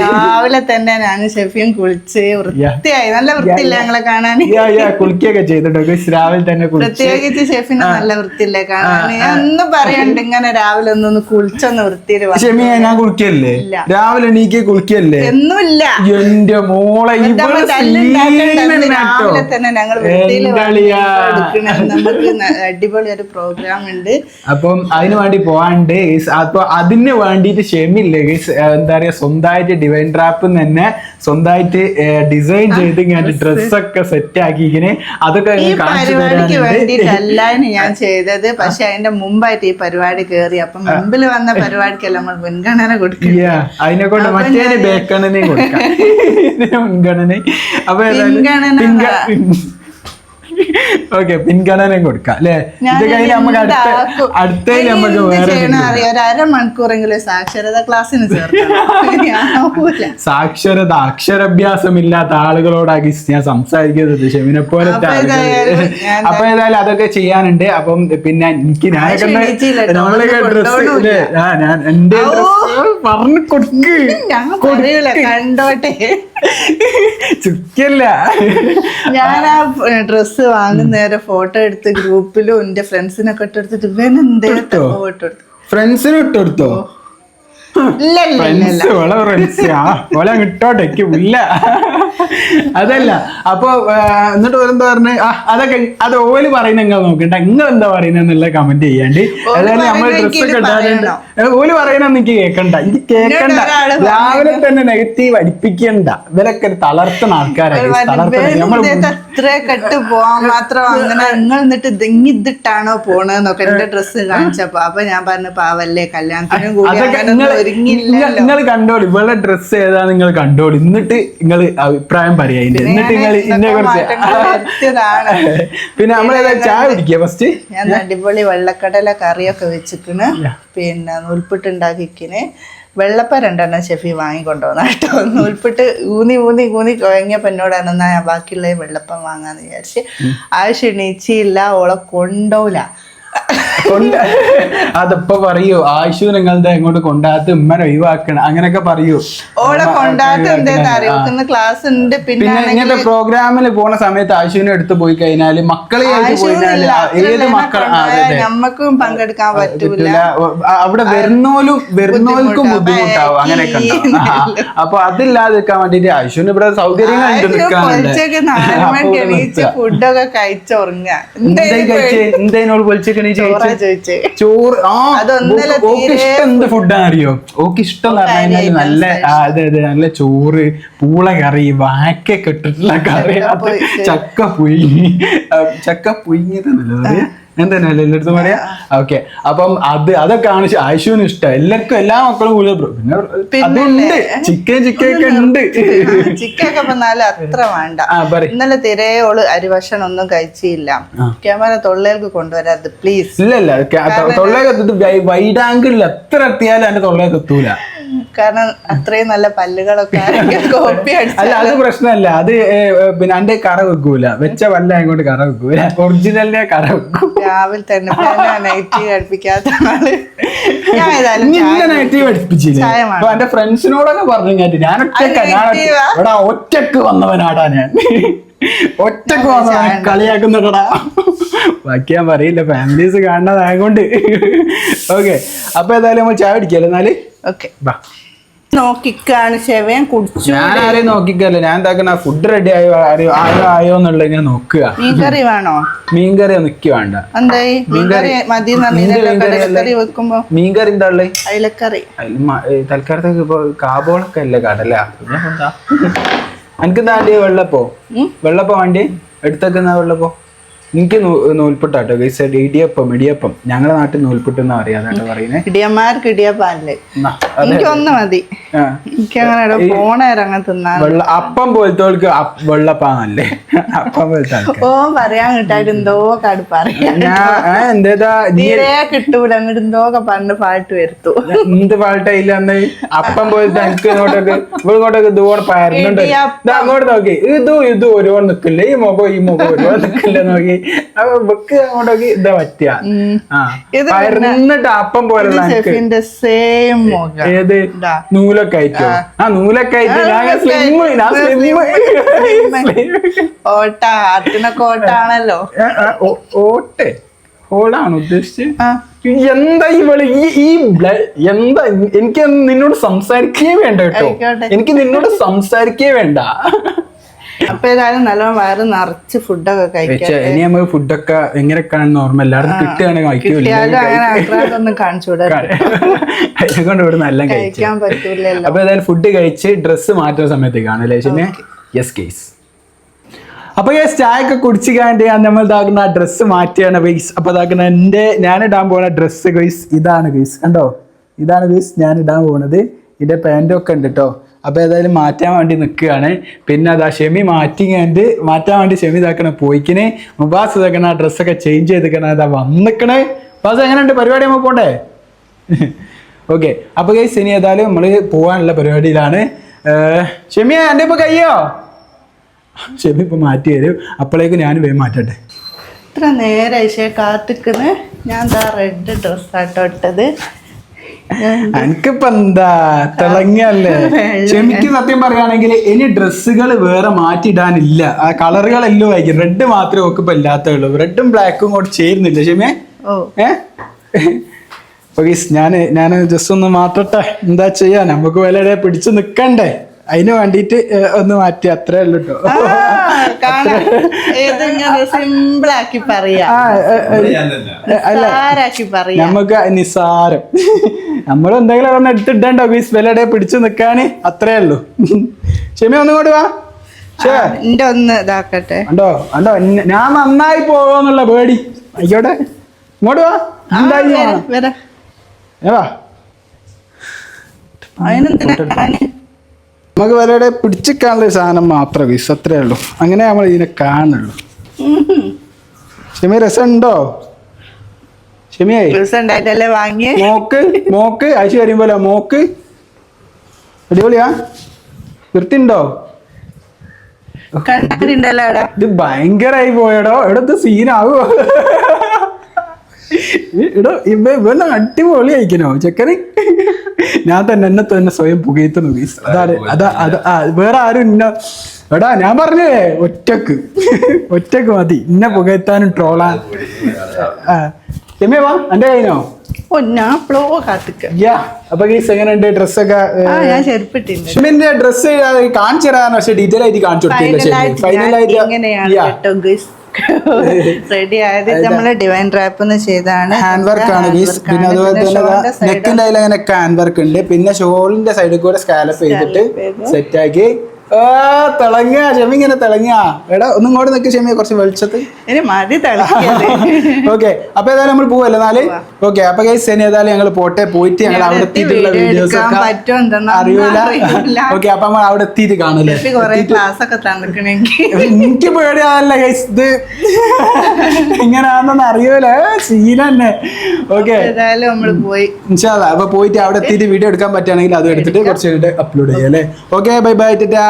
രാവിലെ തന്നെ ഞാൻ ഷെഫിയും കുളിച്ച് വൃത്തിയായി. നല്ല വൃത്തിയില്ല ഞങ്ങളെ കാണാൻ കുളിക്കുകയൊക്കെ ചെയ്തിട്ടോ രാവിലെ തന്നെ പ്രത്യേകിച്ച് ഷെഫിന് നല്ല വൃത്തിയില്ല കാണാൻ ഒന്നും പറയണ്ട് ഇങ്ങനെ രാവിലെ ഒന്നൊന്ന് കുളിച്ചൊന്ന് വൃത്തിയിൽ ഷെമി ഞാൻ കുളിക്കല്ലേ. രാവിലെ എണീക്ക് കുളിക്കല്ലേ ഒന്നുമില്ല എന്റെ മോളെ. രാവിലെ തന്നെ ഞങ്ങൾ അടിപൊളി ഒരു പ്രോഗ്രാം ഉണ്ട്. അപ്പം അതിനു വേണ്ടി പോവാണ്ട്. അപ്പൊ അതിന് വേണ്ടിയിട്ട് ക്ഷമില്ലേ ഗൈസ് എന്താ പറയാ സ്വന്തമായിട്ട് ഡിവൈൻ ട്രാപ്പ് തന്നെ സ്വന്തമായിട്ട് ഡിസൈൻ ചെയ്ത് ഇങ്ങനെ ഡ്രസ്സൊക്കെ സെറ്റ് ആക്കി ഇങ്ങനെ അതൊക്കെ ഞാൻ പരിപാടിക്ക് വേണ്ടിയിട്ടല്ലായിരുന്നു ഞാൻ ചെയ്തത്. പക്ഷെ അതിന്റെ മുമ്പായിട്ട് ഈ പരിപാടി കേറി. അപ്പൊ മുമ്പിൽ വന്ന പരിപാടിക്കല്ല നമ്മൾ മുൻഗണന കൊടുക്കും Yeah, അതിനെ കൊണ്ട് മറ്റേ ബേക്കണനെ കൊടുക്കാം. മുൻഗണന. അപ്പൊ പിൻഗണന ഓക്കെ പിൻഗണനയും കൊടുക്കാം അല്ലെ? ഇത് കഴിഞ്ഞ് നമുക്ക് അടുത്ത അടുത്ത നമുക്ക് വേറെ അരമണിക്കൂറെങ്കിലും സാക്ഷരത ക്ലാസ്സിന് സാക്ഷരത അക്ഷരാഭ്യാസം ഇല്ലാത്ത ആളുകളോടാക്കി ഞാൻ സംസാരിക്കുന്നത് ഷെമിനെ പോലത്തെ അപ്പൊ ഏതായാലും അതൊക്കെ ചെയ്യാനുണ്ട്. അപ്പം പിന്നെ എനിക്ക് ഞാനൊക്കെ. നമ്മളൊക്കെ ഡ്രസ് ആ ഞാൻ എന്റെ. ഡ്രസ് പറഞ്ഞു കൊടുക്ക്. കണ്ടോട്ടെ. ചുക്കല്ല ഞാൻ ആ ഡ്രസ് വാങ്ങുന്ന നേരെ ഫോട്ടോ എടുത്ത് ഗ്രൂപ്പിലും എന്റെ ഫ്രണ്ട്സിനൊക്കെ ഇട്ടെടുത്തിട്ട് ഇവൻ എന്തേ ഫോട്ടോ എടുത്തു ഫ്രണ്ട്സിന് ഇട്ടെടുത്തോ ഇല്ല അതല്ല. അപ്പൊ എന്നിട്ട് എന്താ പറഞ്ഞ്? അതൊക്കെ അത് ഓൽ പറയുന്ന നിങ്ങൾ നോക്കണ്ട. നിങ്ങൾ എന്താ പറയുന്നത് എന്നുള്ള കമന്റ് ചെയ്യാണ്ട് അതായത് നമ്മൾ ഡ്രസ്സൊക്കെ ഇടാറുണ്ട്? ഓൽ പറയുന്ന എനിക്ക് കേക്കണ്ട. എനിക്ക് കേക്കണ്ട. രാവിലെ തന്നെ നെഗറ്റീവ് അടിപ്പിക്കണ്ട. ഇവരൊക്കെ തളർത്തുന്ന ആൾക്കാരാണ് അത്ര കെട്ട് പോവാൻ മാത്രം അങ്ങനെ നിങ്ങൾ എന്നിട്ട് ഇതെങ്ങി ഇതിട്ടാണോ പോണെന്നൊക്കെ എന്റെ ഡ്രസ്സ് കാണിച്ചപ്പോ അപ്പൊ ഞാൻ പറഞ്ഞു പാവല്ലേ കല്യാണത്തിനും കൂടി നിങ്ങൾ കണ്ടോളി. ഇവളുടെ ഡ്രസ്സ് ഏതാ നിങ്ങൾ കണ്ടോളി. എന്നിട്ട് നിങ്ങൾ അഭിപ്രായം പറയാ എന്നിട്ട് നിങ്ങൾ ഇതിനെ കുറിച്ച്. പിന്നെ നമ്മളേതാ ചായ കുടിക്കുക ഫസ്റ്റ് ഞാൻ അടിപൊളി വെള്ളക്കടല കറിയൊക്കെ വെച്ചിക്കണ്. പിന്നെ നൂൽപ്പിട്ട് ഉണ്ടാക്കിക്കിന് വെള്ളപ്പ രണ്ടെണ്ണം ഷെഫി വാങ്ങിക്കൊണ്ടുവന്ന കേട്ടോ. നൂൽപ്പിട്ട് ഊന്നി ഊന്നി ഊന്നി കുഴങ്ങിയപ്പോൾ എന്നോടാണ് എന്നാ ഞാൻ ബാക്കിയുള്ള വെള്ളപ്പം വാങ്ങാന്ന് വിചാരിച്ച്. ആ ക്ഷണിച്ചില്ല ഓളെ കൊണ്ടോല കൊണ്ട് അതിപ്പോ പറയൂ ആയിഷു നിങ്ങളുടെ ഇങ്ങോട്ട് കൊണ്ടാത്ത് ഉമ്മനെ ഒഴിവാക്കണം. അങ്ങനെയൊക്കെ പറയൂ. ഓളെ ഉമ്മ കൊണ്ടാത്ത ഒഴിവാക്കണം. എന്തേന്ന് ആ. അറിയിക്കുന്ന ക്ലാസ് ഉണ്ട്. പിന്നെ ഇങ്ങനത്തെ പ്രോഗ്രാമിൽ പോണ സമയത്ത് ആയിഷുവിനെ എടുത്ത് പോയി കഴിഞ്ഞാൽ മക്കളെ ഏത് മക്കൾ നമ്മക്കും പങ്കെടുക്കാൻ പറ്റൂല. പറ്റൂല. അവിടെ വരുന്നോലും വരുന്നോൽക്കും ബുദ്ധിമുട്ടാവും. അങ്ങനെയൊക്കെ അപ്പൊ അതില്ലാതിരിക്കാൻ വേണ്ടിട്ട് ആയിഷുവിന് ഇവിടെ സൗകര്യങ്ങൾ ഫുഡൊക്കെ കഴിച്ചുറങ്ങ എന്തേലും കഴിച്ചേ? എന്തേനോട് പൊളിച്ചു ചോറാ ചേച്ചി ചോദിച്ചേ. ചോറ് ആ ഓക്ക് ഇഷ്ടം എന്ത് ഫുഡാണ് അറിയോ ഓക്ക് ഇഷ്ടം എന്ന് പറഞ്ഞു കഴിഞ്ഞാൽ നല്ല അതെ അതെ നല്ല ചോറ് പൂള കറി വാക്കൊക്കെ ഇട്ടിട്ടുള്ള കറി. ചക്ക പുഴുങ്ങി ചക്ക പുഴുങ്ങിയത് നല്ലത്. എന്താണ് എല്ലായിടത്തും പറയാ? ഓക്കെ അപ്പം അത് അതൊക്കെ ആണ് ആശുവിന് ഇഷ്ടം. എല്ലാവർക്കും എല്ലാ മക്കളും കൂടുതൽ പിന്നെ അതുണ്ട് ചിക്കൻ ചിക്കൻ ഒക്കെ ഉണ്ട്. ചിക്കൊക്കെ വന്നാലും അത്ര വേണ്ട. ഇന്നലെ തിരയോൾ അരിഭക്ഷണം ഒന്നും കഴിച്ചില്ല. ക്യാമറ തൊള്ളേൽക്ക് കൊണ്ടുവരാത് പ്ലീസ് ഇല്ല ഇല്ല. തൊള്ളേക്ക് എത്തിട്ട് വൈഡ് ആംഗിളിൽ എത്ര എത്തിയാലും എന്റെ തൊള്ളേക്ക് എത്തൂല. കാരണം അത്രയും നല്ല പല്ലുകളൊക്കെ കോപ്പി അല്ല അത് പ്രശ്നമല്ല. അത് പിന്നെ അന്റെ കറ വെക്കൂല. വെച്ച വല്ല അങ്ങോട്ട് കറ വെക്കൂല. ഒറിജിനലിനെ കറ വെക്കും. രാവിലെ തന്നെ നൈറ്റി കടുപ്പിക്കാത്ത ആൾ. ഞാൻ ഏതായാലും ഇനി ചായ ഇന്ന നെഗറ്റീവ് പഠിപ്പിച്ചില്ലേ? ചായ അപ്പൊ എന്റെ ഫ്രണ്ട്സിനോടൊക്കെ പറഞ്ഞു ഞാൻ ഞാൻ ഒറ്റക്ക? ഇവിടെ ഒറ്റയ്ക്ക് വന്നവനാടാ ഞാൻ. ഒറ്റയ്ക്ക് വന്നവൻ കളിയാക്കുന്നുണ്ടടാ ബാക്കി ഞാൻ പറയില്ല. ഫാമിലീസ് കാണുന്നതായതുകൊണ്ട്. ഓക്കെ അപ്പൊ ഏതായാലും നമ്മൾ ചായ പിടിക്കല്ലേ എന്നാൽ? ഓക്കെ നോക്കിക്കാണ് കുടിച്ചു ഞാൻ ആരെയും നോക്കിക്കല്ല. ഞാൻ എന്താക്കണ ഫുഡ് റെഡി ആയോ നോക്കുക. മീൻകറി വേണോ? മീൻകറി നിക്ക് വേണ്ട. എന്തായി? മീൻകറി മതി എന്ത് മീൻകറി കടലക്കറി വെക്കുമ്പോ. മീൻകറി എന്താ ഉള്ളത്? അയിലക്കറി. അതിൽ മ- ഏ, തൽക്കാലത്തേക്ക് ഇപ്പൊ കാബോളൊക്കെ അല്ലേ കടല പിന്നെ ഇപ്പൊ എന്താ എനിക്ക് എന്താ വണ്ടി വെള്ളപ്പോ വെള്ളപ്പോ വണ്ടി എടുത്തേക്കുന്ന വെള്ളപ്പോ? എനിക്ക് നൂൽപുട്ടാട്ടോ. ഗൈസ് ഇടിയപ്പം ഇടിയപ്പം. ഞങ്ങളുടെ നാട്ടിൽ നൂൽപുട്ട് എന്നാ പറയാ അതാട്ടോ പറയുന്നത് ഇടിയന്മാർക്ക് ഇടിയപ്പാല്ലേ എനിക്ക് ഒന്ന് മതി. എനിക്ക് അങ്ങനെ വെള്ള അപ്പം പോലത്തോൾക്ക് വെള്ളപ്പാന്നല്ലേ അപ്പം പോലത്തെ ഓ പറയാൻ കിട്ടായിട്ട് എന്തോ കാട് പറയാൻ ആ, എന്തേതാ? നീ തീരെ കിട്ടൂല. എന്നിട്ട് എന്തോ ഒക്കെ പറഞ്ഞ് പാട്ട് വരുത്തു. എന്ത് പാട്ടായില്ല അന്ന്? അപ്പം പോലത്തെ എനിക്ക് ഇങ്ങോട്ടൊക്കെ ഇങ്ങോട്ടൊക്കെ ഇതുപോലെ പയറുന്നുണ്ട് അങ്ങോട്ട് നോക്കി. ഇതും ഇതും ഒരുപാട് നിക്കില്ലേ? ഈ മുഖം ഈ മുഖം ഒരുപാട് നിക്കില്ല? നോക്കി. അങ്ങോട്ടേക്ക് ഇതാ പരന്നിട്ട് അപ്പം പോലുള്ള സെയിം മുഖം ഏത്? ഇതാ. നൂലൊക്കെ ആയിട്ടോ ആ. നൂലൊക്കെ ആയിട്ട് ആ, ഞാൻ നൂലൊക്കെ സ്ലിം ഞാൻ ആയിട്ട്. സ്ലിം ഓട്ട ഓട്ടാണല്ലോ. എന്താ ഇവൾ ഈ ഈ എന്താ എനിക്ക് നിന്നോട് സംസാരിക്കേ വേണ്ട കേട്ടോ. എനിക്ക് നിന്നോട് സംസാരിക്കേ വേണ്ട. അപ്പൊ ഏതായാലും നല്ലോണം വയറ് നിറച്ച് ഫുഡൊക്കെ കഴിക്കാം ഇനി നമ്മൾ ഫുഡൊക്കെ എങ്ങനെ ഓർമ്മ. എല്ലായിടത്തും കിട്ടുകയാണെങ്കിൽ കഴിക്കൂല കിട്ടിയാലും അങ്ങനെ ആക്രാന്തൊന്നും കാണിച്ചുകൂടാ അതിനെ കൊണ്ട് ഇവിടെ നല്ല കഴിക്കാൻ പറ്റൂലല്ലോ അപ്പൊ ഏതായാലും ഫുഡ് കഴിച്ച് ഡ്രസ്സ് മാറ്റുന്ന സമയത്തേക്കാണ് അല്ലേ പിന്നെ യെസ് കേസ് അപ്പൊ ഈ ചായ ഒക്കെ കുടിച്ച് കാണ്ട് നമ്മൾ ഇതാക്കുന്ന ഡ്രസ്സ് മാറ്റിയാണ് ഗൈസ് അപ്പൊ ഇതാക്കുന്ന എന്റെ ഞാൻ ഇടാൻ പോകുന്ന ഡ്രസ്സ് ഗൈസ് ഇതാണ് ഗൈസ് കണ്ടോ? ഇതാണ് ഗൈസ് ഞാൻ ഇടാൻ പോകുന്നത്. ഇതിന്റെ പാന്റൊക്കെ ഉണ്ട് കേട്ടോ അപ്പൊ ഏതായാലും മാറ്റാൻ വേണ്ടി നിൽക്കുകയാണ്. പിന്നെ അതാ ഷെമി മാറ്റി കണ്ട് മാറ്റാൻ വേണ്ടി ഷെമി ഇതാക്കണ പോയിക്കണേ മുബാസ് ഇതാക്കണ ഡ്രസ്സൊക്കെ ചേഞ്ച് ചെയ്തിക്കണ അതാ വന്നിക്കണേ. മുബാസ് എങ്ങനെയുണ്ട്? പരിപാടി നമ്മൾ പോണ്ടേ? ഓക്കെ അപ്പോൾ ഗൈസ് ഇനി ഏതായാലും നമ്മൾ പോകാനുള്ള പരിപാടിയിലാണ്. ഷെമിയ എന്റെ ഇപ്പോൾ കയ്യോ? ഷെമി ഇപ്പോൾ മാറ്റി തരും. അപ്പോഴേക്കും ഞാൻ വേഗം മാറ്റട്ടെ. ഇത്ര നേരം ഐശയെ കാത്തിക്കുന്നു ഞാൻ എന്താ റെഡ് ഡ്രസ്സാട്ടോ ഇട്ടത്. എനിക്കിപ്പോ എന്താ? തിളങ്ങിയല്ലേ? ക്ഷമിക്ക് സത്യം പറയുകയാണെങ്കിൽ ഇനി ഡ്രസ്സുകൾ വേറെ മാറ്റിയിടാനില്ല. ആ കളറുകൾ എല്ലാം ആയിരിക്കും. റെഡ് മാത്രമേ ഒക്കെ ഇപ്പൊ ഇല്ലാത്തേ ഉള്ളൂ റെഡും ബ്ലാക്കും കൂടെ ചേരുന്നില്ല. ക്ഷമേ? ഓ. ഏ? ഞാൻ ഞാൻ ഞാൻ ജസ്റ്റ് ഒന്ന് മാറ്റട്ടെ. എന്താ ചെയ്യാ? നമുക്ക് വിലയുടെ പിടിച്ചു നിക്കണ്ടേ? അതിന് വേണ്ടിയിട്ട് ഒന്ന് മാറ്റി. അത്രേ ഉള്ളൂ കേട്ടോ പറയാ. അല്ല? നമുക്ക് നിസാരം നമ്മൾ എന്തെങ്കിലും ഒരെണ്ണം എടുത്തിട്ടുണ്ടോ ബീസ് വിലയുടെ പിടിച്ചു നിക്കാന് അത്രേ ഉള്ളൂ. ക്ഷമ ഒന്നും വാ. എന്റെ ഒന്ന് ഇതാക്കട്ടെ. ഞാൻ നന്നായി പോവാന്നുള്ള പേടി. ആയിക്കോട്ടെ. ഇങ്ങോട്ട് വാ. എന്തായി? നമുക്ക് വരയുടെ പിടിച്ചിക്കാനുള്ള സാധനം മാത്രമേ ബീസ് അത്രേ ഉള്ളൂ. അങ്ങനെ നമ്മൾ ഇതിനെ കാണുള്ളൂ ക്ഷമ രസം രസമുണ്ടോ? ഷെമിയേ ദിവസം ഉണ്ടായിട്ടല്ലേ വാങ്ങിയേ? മോക്ക് മോക്ക് അയച്ചു പോലെ മോക്ക്. അടിപൊളിയാ. വൃത്തിണ്ടോ ഇത് ഭയങ്കരായി പോയടോ. എടുത്ത് സീനാവോ? ഇടോ ഇവ ഇവന്ന അടിപൊളി അയക്കണോ ചെക്കന്? ഞാൻ തന്നെ എന്നെ തന്നെ സ്വയം പുകയത്തുന്നു ഗീസ് അതാണ് അതാ അത് വേറെ ആരും ഇന്ന എടാ ഞാൻ പറഞ്ഞേ ഒറ്റയ്ക്ക്. ഒറ്റയ്ക്ക് മതി. ഇന്നെ പുകയത്താനും ട്രോളാൻ ആ. രമ്യ വാ എന്റെ കയ്യിനോ? ഓ ഞാൻ ഫ്ലോ കാത്തിക്ക. യാ അപ്പൊ ഗീസ് എങ്ങനെയുണ്ട് ഡ്രസ്സൊക്കെ? ആ ഞാൻ ചെരുപ്പിട്ടുണ്ട് ഷിമിന്റെ ഡ്രസ് കാണിച്ചു തരാൻ പക്ഷെ ഡീറ്റെയിൽ ആയിട്ട് കാണിച്ചു കൊടുത്തില്ല ഫൈനലായിട്ട് ഇങ്ങനെയാണ് കേട്ടോ ഗൈസ്. റെഡി ആയത് ഇത് നമ്മൾ ഡിവൈൻ റാപ്പ് ചെയ്താണ്. ഹാൻഡ് വർക്ക് ആണ് ഗീസ്. പിന്നെ അതുപോലെ തന്നെ നെക്കിന്റെ അതിൽ അങ്ങനെ ഹാൻഡ് വർക്ക് ഉണ്ട്. പിന്നെ ഷോളിന്റെ സൈഡിൽ കൂടെ സ്കാലപ്പ് ചെയ്തിട്ട് സെറ്റ് ആക്കി ആ തിളങ്ങ ഷെമി ഇങ്ങനെ തിളങ്ങ. എടാ ഒന്നും ഇങ്ങോട്ട് നിൽക്കുക ഷെമി കുറച്ച് വെളിച്ചത്ത്. ഇനി മതി ഓക്കെ അപ്പൊ ഏതായാലും നമ്മൾ പോവല്ലേ നാല്? ഓക്കെ അപ്പൊ ഗൈസ് ഇനി ഏതായാലും ഞങ്ങൾ പോട്ടെ. പോയിട്ട് ഞങ്ങൾ അവിടെ എത്തിയിട്ടുള്ള വീഡിയോസ് അറിയില്ല. ഓക്കെ അപ്പൊ നമ്മൾ അവിടെ എത്തിയിട്ട് കാണൂലേ ഷെഫി ക്ലാസ് ഒക്കെ തന്നിക്കണെങ്കിൽ എനിക്ക് പേടിയാണല്ല ഗൈസ് ഇത്. എങ്ങനെയാണെന്ന് അറിയൂല. ശീല തന്നെ ഓക്കെ അപ്പൊ പോയിട്ട് അവിടെ എത്തിയിട്ട് വീഡിയോ എടുക്കാൻ പറ്റുകയാണെങ്കിൽ അത് എടുത്തിട്ട് കുറച്ച് അപ്ലോഡ് ചെയ്യാം അല്ലേ? ഓക്കെ ബൈ ബൈ ടാ